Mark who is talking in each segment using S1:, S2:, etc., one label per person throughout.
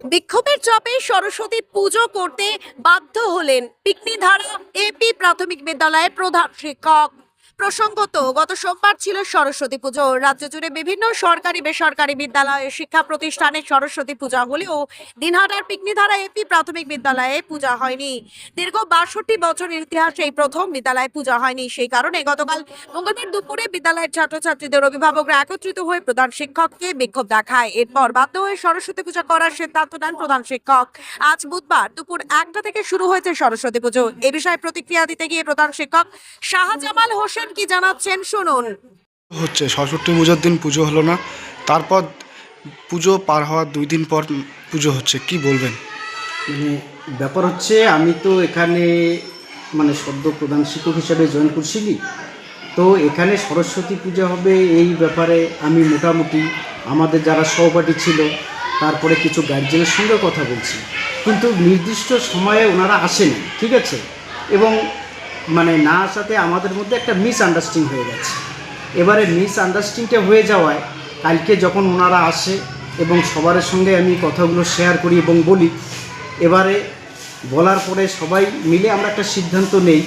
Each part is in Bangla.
S1: বিক্ষোভের চাপে সরস্বতী পুজো করতে বাধ্য হলেন পিকনিধারা এপি প্রাথমিক বিদ্যালয়ের প্রধান শিক্ষক। প্রসঙ্গত, গত সোমবার ছিল সরস্বতী পুজো। রাজ্য জুড়ে বিভিন্ন সরকারি, বেসরকারি বিদ্যালয়ে, শিক্ষা প্রতিষ্ঠানে সরস্বতী পূজা হলেও দিনহাটার পিকনিধারা এপি প্রাথমিক বিদ্যালয়ে পূজা হয়নি। দীর্ঘ বাষট্টি বছরের ইতিহাসে এই প্রথম বিদ্যালয়ে পূজা হয়নি। সেই কারণে গতকাল মঙ্গলবার দুপুরে বিদ্যালয়ের ছাত্রছাত্রীদের অভিভাবকরা একত্রিত হয়ে প্রধান শিক্ষককে বিক্ষোভ দেখায়। এরপর বাধ্য হয়ে সরস্বতী পূজা করার সিদ্ধান্ত নেন প্রধান শিক্ষক। আজ বুধবার দুপুর একটা থেকে শুরু হয়েছে সরস্বতী পুজো। এ বিষয়ে প্রতিক্রিয়া দিতে গিয়ে প্রধান শিক্ষক শাহজামাল হোসেন কি জানাচ্ছেন? শুনুন।
S2: হচ্ছে সরস্বতী পুজোর দিন পুজো হলো না। তারপর পুজো পার হওয়ার দুই দিন পর পুজো হচ্ছে। কি বলবেন?
S3: মানে ব্যাপার হচ্ছে আমি তো এখানে মানে সদ্য প্রধান শিক্ষক হিসাবে জয়েন করছিলি। তো এখানে সরস্বতী পূজা হবে এই ব্যাপারে আমি মোটামুটি আমাদের যারা সহপাঠী ছিল তারপরে কিছু গার্জেনের সঙ্গে কথা বলছি। কিন্তু নির্দিষ্ট সময়ে ওনারা আসেনি ঠিক আছে? এবং মানে না আসাতে আমাদের মধ্যে একটা মিস আন্ডারস্ট্যান্ডিং হয়ে গেছে। এবারে মিস আন্ডারস্ট্যান্ডিংটা হয়ে যাওয়ায় কালকে যখন ওনারা আসে এবং সবার সঙ্গে আমি কথাগুলো শেয়ার করি এবং বলি, এবারে বলার পরে সবাই মিলে আমরা একটা সিদ্ধান্ত নেই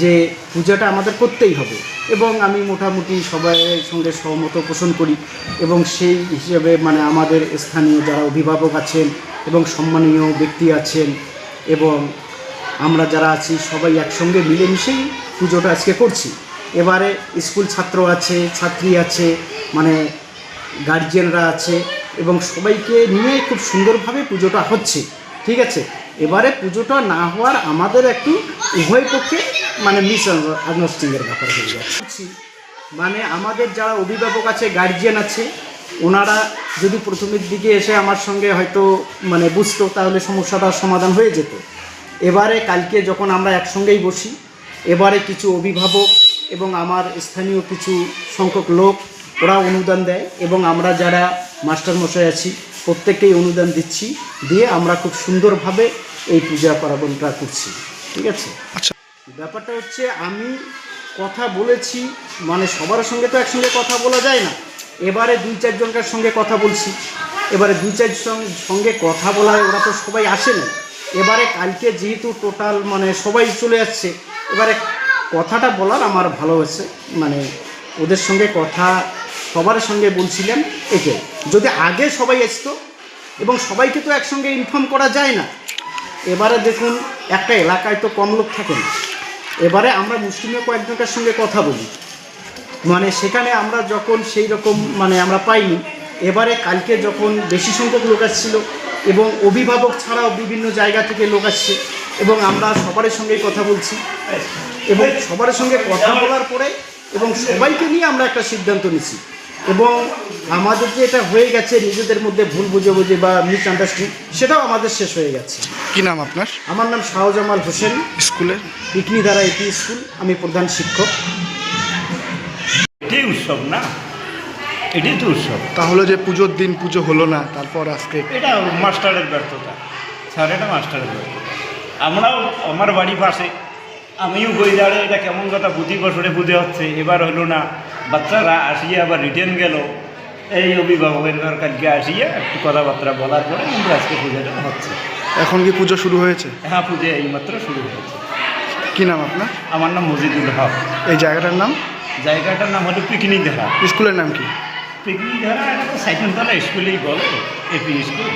S3: যে পূজাটা আমাদের করতেই হবে এবং আমি মোটামুটি সবাইয়ের সঙ্গে সহমত পোষণ করি এবং সেই হিসেবে মানে আমাদের স্থানীয় যারা অভিভাবক আছেন এবং সম্মানীয় ব্যক্তি আছেন এবং আমরা যারা আছি সবাই একসঙ্গে মিলেমিশেই পুজোটা আজকে করছি। এবারে স্কুল ছাত্র আছে, ছাত্রী আছে মানে গার্জিয়ানরা আছে এবং সবাইকে নিয়ে খুব সুন্দরভাবে পুজোটা হচ্ছে, ঠিক আছে? এবারে পুজোটা না হওয়ার আমাদের একটু উভয় পক্ষে মানে মিস আন্ডারস্ট্যান্ডিংয়ের ব্যাপার হয়ে যাচ্ছে। মানে আমাদের যারা অভিভাবক আছে গার্জিয়ান আছে, ওনারা যদি প্রথমের দিকে এসে আমার সঙ্গে হয়তো মানে বুঝতো, তাহলে সমস্যাটার সমাধান হয়ে যেত। এবারে কালকে যখন আমরা একসঙ্গেই বসি এবারে কিছু অভিভাবক এবং আমার স্থানীয় কিছু সংখ্যক লোক ওরা অনুদান দেয় এবং আমরা যারা মাস্টার মশাই আছি প্রত্যেককেই অনুদান দিচ্ছি দিয়ে আমরা খুব সুন্দরভাবে এই পূজা পার্বণটা করছি। ঠিক আছে?
S2: আচ্ছা।
S3: ব্যাপারটা হচ্ছে আমি কথা বলেছি মানে সবার সঙ্গে তো একসঙ্গে কথা বলা যায় না। এবারে দুই চারজনকার সঙ্গে কথা বলছি। এবারে দুই চার সঙ্গে কথা বলায় ওরা তো সবাই আসে না এবারে কালকে যেহেতু টোটাল মানে সবাই চলে যাচ্ছে এবারে কথাটা বলার আমার ভালো হয়েছে। মানে ওদের সঙ্গে কথা সবার সঙ্গে বলছিলাম এটাই যদি আগে সবাই আসতো এবং সবাইকে তো একসঙ্গে ইনফর্ম করা যায় না, এবারে দেখুন একটা এলাকায় তো কম লোক থাকে না। এবারে আমরা মুসলিমের কয়েকজনের সঙ্গে কথা বলি। মানে সেখানে আমরা যখন সেই রকম মানে আমরা পাইনি, এবারে কালকে যখন বেশি সংখ্যক লোক আসছিল এবং অভিভাবক ছাড়াও বিভিন্ন জায়গা থেকে লোক আসছে এবং আমরা সবার সঙ্গেই কথা বলছি। এবং সবার সঙ্গে কথা বলার পরে এবং সবাইকে নিয়ে আমরা একটা সিদ্ধান্ত নিছি। এবং আমাদের যে এটা হয়ে গেছে নিজেদের মধ্যে ভুল বুঝে বুঝে বা মিস আন্ডারস্ট্যান্ডিং সেটাও আমাদের শেষ হয়ে গেছে।
S2: কি নাম আপনার?
S3: আমার নাম শাহজামাল হোসেন।
S2: স্কুলের
S3: পিকনিধারা এপি স্কুল আমি প্রধান শিক্ষক।
S4: এটাই উৎসব না? এটাই তো উৎসব।
S2: তাহলে যে পুজোর দিন পুজো হলো না তারপর আজকে
S4: এটা মাস্টারের ব্যর্থতা। স্যার এটা মাস্টারের ব্যর্থতা। আমরাও আমার বাড়ি পাশে আমিও বই দাঁড়ে এটা কেমন কথা প্রতি বছরে পুজো হচ্ছে এবার হলো না। বাচ্চারা আসিয়া আবার রিটার্ন গেল। এই অভিভাবকের কালকে আসিয়া একটু কথাবার্তা বলার পরে কিন্তু আজকে পুজোটা হচ্ছে।
S2: এখন কি পুজো শুরু হয়েছে?
S4: হ্যাঁ পুজো এইমাত্র শুরু হয়েছে।
S2: কি নাম আপনার?
S4: আমার নাম মজিদুল হক।
S2: এই জায়গাটার নাম?
S4: জায়গাটার নাম হলো পিকনিক ধারা
S2: স্কুলের নাম কি?
S4: পিকনিক ধারা এটা তো সাইকেলতলা স্কুলেই বলে এপি স্কুল